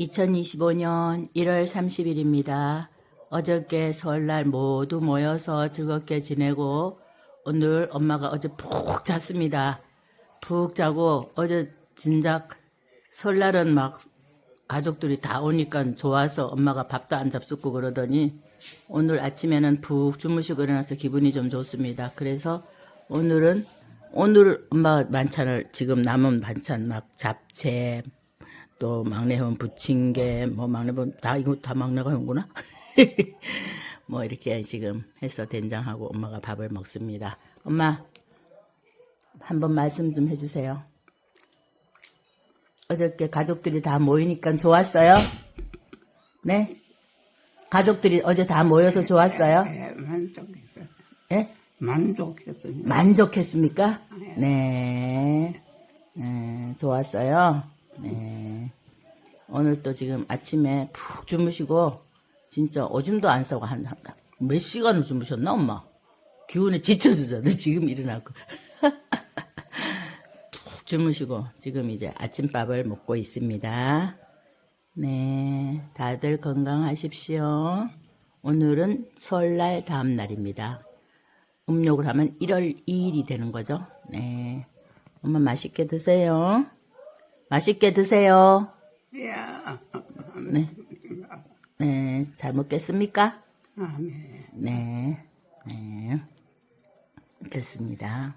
2025년 1월 30일입니다. 어저께 설날 모두 모여서 즐겁게 지내고 오늘 엄마가 어제 푹 잤습니다. 푹 자고 어제 진작 설날은 막 가족들이 다 오니까 좋아서 엄마가 밥도 안 잡숫고 그러더니 오늘 아침에는 푹 주무시고 일어나서 기분이 좀 좋습니다. 그래서 오늘은 오늘 엄마 만찬을 지금 남은 반찬 막 잡채 또 막내분 부침개 뭐 막내분 다 이거 다 막내가 한구나 뭐 이렇게 지금 해서 된장하고 엄마가 밥을 먹습니다. 엄마 한번 말씀 좀 해주세요. 어저께 가족들이 다 모이니까 좋았어요? 네? 가족들이 어제 다 모여서 좋았어요? 예, 만족했어요. 예? 만족했습니다. 만족했습니까? 네. 네, 좋았어요. 네. 오늘 또 지금 아침에 푹 주무시고, 진짜 오줌도 안 싸고 한, 한- 몇 시간을 주무셨나, 엄마? 기운에 지쳐주잖아, 지금 일어나고. 푹 주무시고, 지금 이제 아침밥을 먹고 있습니다. 네, 다들 건강하십시오. 오늘은 설날 다음 날입니다. 음력을 하면 1월 2일이 되는 거죠. 네. 엄마 맛있게 드세요. 맛있게 드세요. 야, 네. 네. 잘 먹겠습니까? 아멘. 네. 네. 됐습니다.